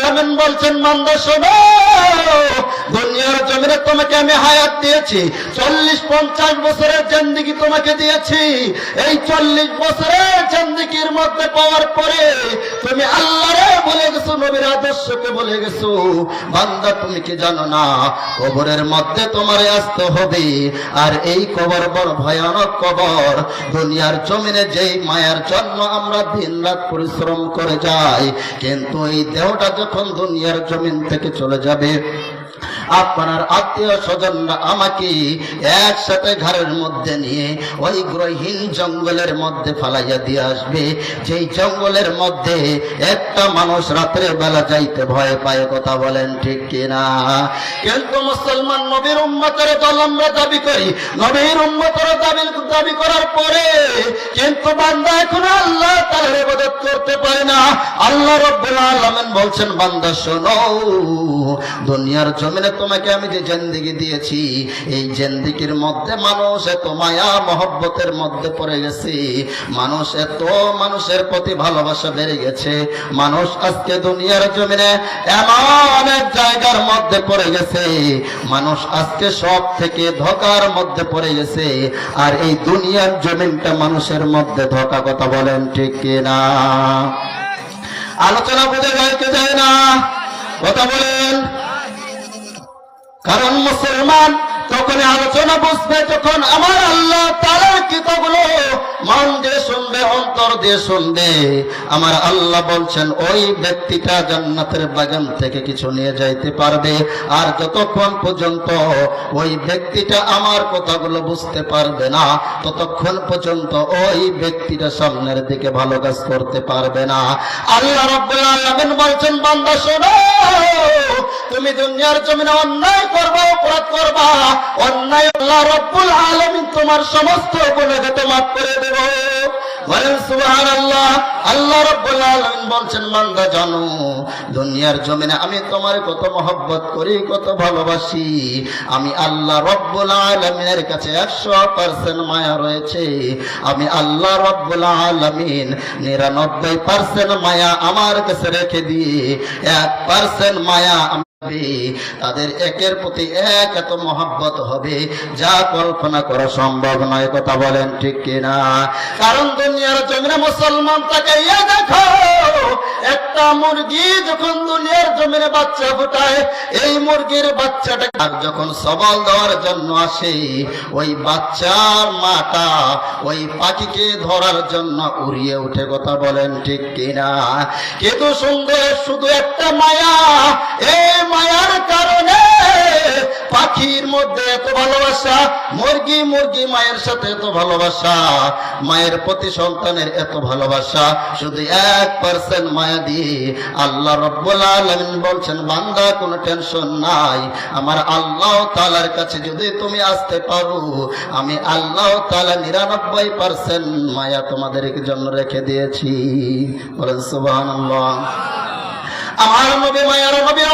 আলামিন বলছেন, মান্দা শোনো, দুনিয়ার জমিনে তোমাকে আমি হায়াত দিয়েছি। চল্লিশ পঞ্চাশ বছরের জিন্দিগি তোমাকে দিয়েছি। এই চল্লিশ বছরের জিন্দিগির মধ্যে পাওয়ার পরে তুমি আল্লাহরে বলে গেছো, নবীর আদর্শকে বলে গেছো। বান্দা, তুমি কি জানো না, কবরের মধ্যে তোমার আসতে হবে। আর এই কবর বড় ভয়ানক কবর। দুনিয়ার জমিনে যেই মায়ার জন্য আমরা দিন রাত পরিশ্রম করে যাই, কিন্তু এই দেহটা যখন দুনিয়ার জমিন থেকে চলে যাবে আপনার আত্মীয় স্বজনরা আমাকে একসাথে ঘরের মধ্যে নিয়ে ওই গ্রহীন জঙ্গলের মধ্যে ফালাইয়া দিয়ে আসবে। যেই জঙ্গলের মধ্যে একটা মানুষ রাত্রে বেলা যাইতে ভয় পায়, কথা বলেন ঠিক কিনা? কিন্তু মুসলমান নবীর উম্মতের দল আমরা দাবি করি। নবীর উম্মতের দাবি দাবি করার পরে কিন্তু বান্দা এখন আল্লাহ তাআলার ইবাদত করতে পারে না। আল্লাহ রব্বুল আলামিন বলছেন, বান্দা শোনো, দুনিয়ার জমিনে তোমাকে আমি যে জিন্দেগি দিয়েছি, এই জিন্দেগির মধ্যে মানুষ এত মায়া, মহব্বতের মধ্যে পড়ে গেছে। মানুষ এত মানুষের প্রতি ভালোবাসা বেড়ে গেছে। মানুষ আজকে দুনিয়ার জমিনে এমন এক জায়গার মধ্যে পড়ে গেছে। মানুষ আজকে সব থেকে ধোকার মধ্যে পড়ে গেছে। আর এই দুনিয়ার জমিনটা মানুষের মধ্যে ধোকা কথা বলেন ঠিক কিনা? আলোচনা বুঝে যায় কে যায় না? কথা বলেন। কারণ মুসলমান তখন আলোচনা বুঝবে যখন আমার আল্লাহ তালার কিতাবগুলো মন দিয়ে শুনবে অন্তর দিয়ে শুনবে। আমার আল্লাহ বলছেন, ওই ব্যক্তিটা জান্নাতের বাগান থেকে কিছু নিয়ে যাইতে পারবে। আর যতক্ষণ পর্যন্ত ওই ব্যক্তিটা আমার কথাগুলো বুঝতে পারবে না, ততক্ষণ পর্যন্ত ওই ব্যক্তিটা সামনের দিকে ভালো কাজ করতে পারবে না। আল্লাহ আলামিন বলছেন, বান্দা, শোনো, তুমি দুনিয়ার জমিনে অন্যায় করবা, অপরাধ করবা। অন্যায় আল্লাহ রব্বুল আলামিন তোমার সমস্ত গুণাকে মাফ করে দেব। আমি তোমার কত মহব্বত করি, কত ভালোবাসি। আমি আল্লাহ রব্বুল আলামিনের কাছে একশো পার্সেন্ট মায়া রয়েছে। আমি আল্লাহ রব্বুল আলামিন নিরানব্বই পার্সেন্ট মায়া আমার কাছে রেখে দিয়ে, এক পার্সেন্ট মায়া তাদের একের প্রতি এক এত মহাব্বত হবে, যা কল্পনা করা সম্ভব নয়, কথা বলেন ঠিক কিনা? কারণ দুনিয়ার জন্য মুসলমান তাকে দেখো মুরগি যখন দুনিয়ার জমিনে বাচ্চা এই মুরগির বাচ্চাটা আর যখন সবল দেওয়ার জন্য আসে, ওই বাচ্চার মাটা ওই পাখিকে ধরার জন্য উড়িয়ে উঠে কথা বলেন ঠিক কিনা? কিন্তু সুন্দর শুধু একটা মায়া, এই মায়ার কারণে পাখির মধ্যে এত ভালোবাসা? মুরগি মুরগি মায়ের সাথে এত ভালোবাসা? মায়ের প্রতি সন্তানের এত ভালোবাসা? শুধু এক পার্সেন্ট মায়া দিয়ে আল্লাহ রব্বুল বলছেন, বান্দা, কোনো টেনশন নাই। আমার আল্লাহ তালার কাছে যদি তুমি আসতে পারো, আমি আল্লাহ তালা নিরানব্বই পার্সেন্ট মায়া তোমাদের জন্য রেখে দিয়েছি। বলেন সুবহানাল্লাহ। আমার নবী মায়ার নবী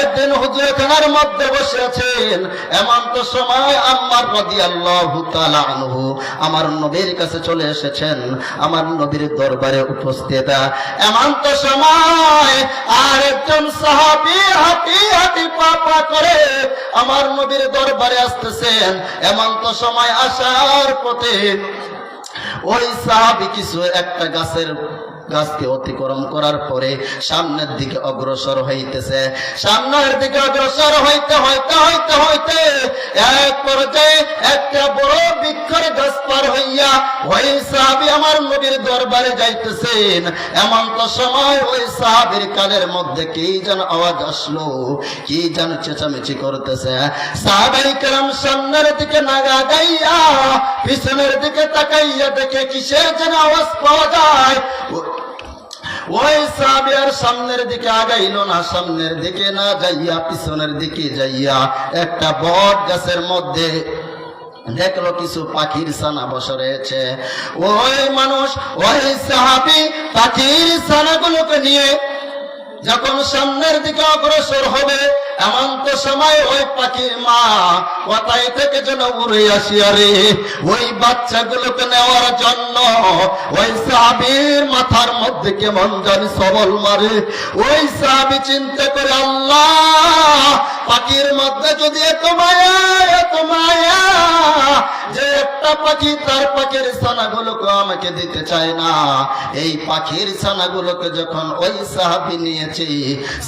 একদিন হুজুর খানার মধ্যে বসে আছেন। এমন তো সময় আম্মার রাদিয়াল্লাহু তাআলা আনহু আমার নবীর কাছে চলে এসেছেন। আমার নবীর দরবারে উপস্থিত। এমন তো সময় আর একজন সাহাবী হাঁটি হাঁটি পা পা করে আমার নবীর দরবারে আসতেছেন। এমন তো সময় আসার পথে ওই সাহাবি কিছু একটা গাছের গাছকে অতিক্রম করার পরে সামনের দিকে অগ্রসর হইতেছে। সামনের দিকে অগ্রসর হইতে হইতে হইতে হইতে এক পর্যায়ে একটা বড় বৃক্ষের গাছ পার হইয়া ওই সাহাবি আমার নবীর দরবারে যাইতেছেন। এমন তো সময় ওই সাহাবির কানের মধ্যে কি যেন আওয়াজ আসলো, কি যেন চেঁচামেচি করতেছে। সাহাবাই কেরাম সামনের দিকে নাগা গাইয়া পিছনের দিকে তাকাইয়া দেখে কিসের যেন আওয়াজ পাওয়া যায়। ওই সাহাবিয়ার সামনের দিকে আগাইল না, সামনের দিকে না যাইয়া, পিছনের দিকে যাইয়া একটা বট গাছের মধ্যে দেখল কিছু পাখির ছানা বসে রয়েছে। ওই মানুষ ওই সাহাবি পাখির ছানাগুলোকে নিয়ে যখন সামনের দিকে অগ্রসর হবে এমন তো সময় ওই পাখির মা কোথায় থেকে যেন উড়ে আসি, আরে? ওই বাচ্চাগুলোকে নেওয়ার জন্য ওই সাহাবির মাথার মধ্যে কেমন জানি সবল মারে। ওই সাহাবি চিন্তা করে, আল্লাহ, পাখির মধ্যে যদি এত মায়া এত মায়া, যে একটা পাখি তার পাখির ছানাগুলোকে আমাকে দিতে চায় না। এই পাখির ছানাগুলোকে যখন ওই সাহাবি নিয়েছি,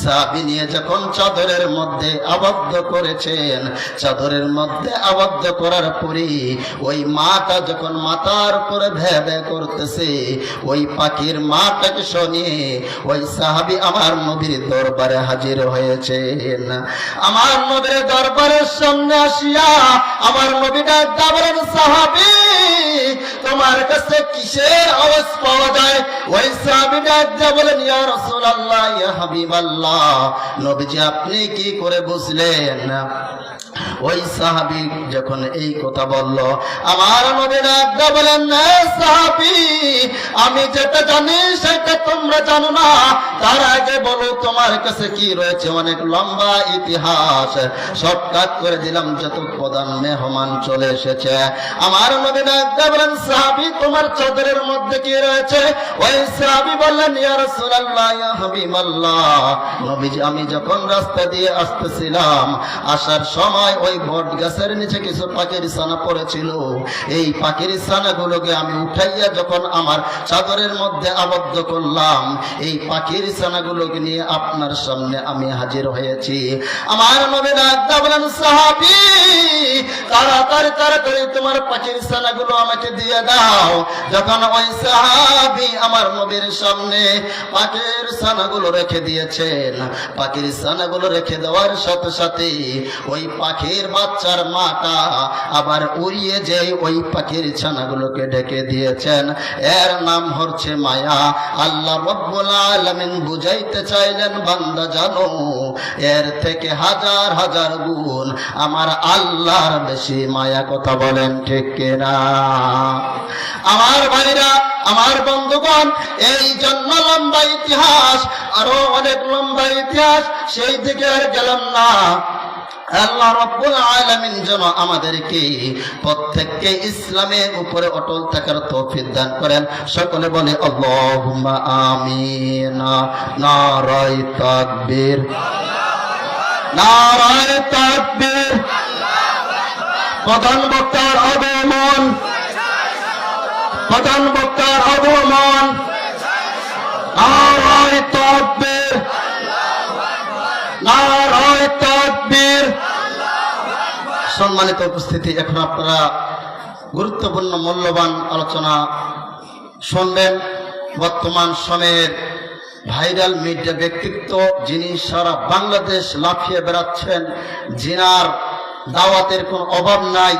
সাহাবি নিয়ে যখন চাদরের মধ্যে আবদ্ধ করেছেন। চাদরের মধ্যে আবদ্ধ করার পরে ওই মাটা যখন মাথার উপরে ভেবে করতেছে, ওই পাখির মাটাকে শনিয়ে ওই সাহাবি আমার নবীর দরবারে হাজির হয়েছেন। আমার নবীর দরবারের সামনে আসিয়া আমার নবীটা দাবরেন সাহাবি, তোমার কাছে কিসের আওয়াজ পাওয়া যায়? ওই সাহাবিটা বলেন ইয়া রাসূলুল্লাহ, ইয়া হাবিবাল্লাহ, নবীজি আপনি কি করে বুঝলেন ওই সাহাবি যখন এই কথা বলল, আমার নবীর আজ্ঞা বলেন, না সাহাবি, আমি যেটা জানি সেটা তোমরা জানো না। তার আগে বলো, তোমার কাছে কি রয়েছে? অনেক লম্বা ইতিহাস। শর্টকাট করে দিলাম, যত প্রধান মেহমান চলে এসেছে। আমার নবীর আজ্ঞা বলেন, সাহাবি, তোমার চাদরের মধ্যে কি রয়েছে? ওই সাহাবি বললেন, ইয়া রাসূলুল্লাহ, ইয়া হাবিবাল্লাহ। নবীজি, আমি যখন রাস্তা দিয়ে আসতেছিলাম, আসার সময় ওই বট গাছের নিচে কিছু পাখির ছানা পড়েছিল। এই পাখির ছানাগুলোকে আমি উঠাইয়া যখন আমার চাদরের মধ্যে আবদ্ধ করলাম, এই পাখির ছানাগুলোকে নিয়ে আপনার সামনে আমি হাজির হয়েছি। আমার নবীর আজ্ঞা বলেন, সাহাবি, তাড়াতাড়ি তাড়াতাড়ি তোমার পাখির ছানাগুলো আমাকে দিয়ে দাও। যখন ওই সাহাবি আমার নবীর সামনে পাখির ছানাগুলো রেখে দিয়েছেন, পাখির ছানাগুলো রেখে দেওয়ার সাথে সাথে ওই পাখির বাচ্চার মাটা আবার উড়িয়ে যে ওই পাখির ছানাগুলোকে ডেকে দিয়েছেন। এর নাম হচ্ছে মায়া। আল্লাহ রব্বুল আলামিন বুঝাইতে চাইলেন, বান্দা জানো, এর থেকে হাজার হাজার গুণ আমার আল্লাহর বেশি মায়া কথা বলেন ঠিক কিনা? আমার ভাইরা, আমার বন্ধুগণ, এই জন্য লম্বা ইতিহাস, আরও অনেক লম্বা ইতিহাস, সেই দিকে আর গেলাম না। আল্লাহ রব্বুল আলামিন যেন আমাদেরকে প্রত্যেককে ইসলামের উপরে অটল থাকার তৌফিক দান করেন, সকলে বলে আল্লাহুম্মা আমিন। নারায়ে তাকবীর। নারায়ে তাকবীর। প্রধান বক্তার আগমন। প্রধান বক্তার আগমন। নারায়ে তাকবীর নারায়ে তাকবীর সম্মানিত উপস্থিতি, এখন আপনারা গুরুত্বপূর্ণ মূল্যবান আলোচনা শুনবেন। বর্তমান সময়ের ভাইরাল মিডিয়া ব্যক্তিত্ব যিনি সারা বাংলাদেশ লাফিয়ে বেড়াচ্ছেন, জিনার দাওয়াতের কোনো অভাব নাই।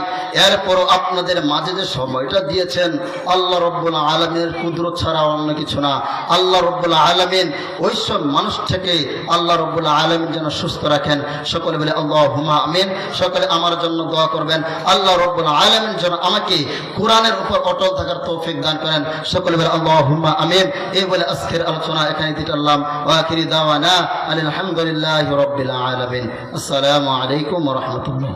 এরপরও আপনাদের মাঝে যে সময়টা দিয়েছেন, আল্লাহ রব্বুল আলমিনের কুদরত ছাড়া অন্য কিছু না। আল্লাহ রব্বুল আলমিন ওইসব মানুষ থেকে আল্লাহ রব্বুল আলমিন যেন সুস্থ রাখেন। সকলে বলে আল্লাহ হুমা আমিন। সকলে আমার জন্য দোয়া করবেন। আল্লাহ রব্বুল আলমিন যেন আমাকে কোরআনের উপর অটল থাকার তৌফিক দান করেন। সকলে বলে আল্লাহ হুমা আমিন। এই বলে আজকের আলোচনা এখানে দিটাল্লাম ওয়াকিরি দাওয়ানা আলহামদুলিল্লাহ রব্বিল আলমিন। আসসালামু আলাইকুম রহমতুল্লাহ।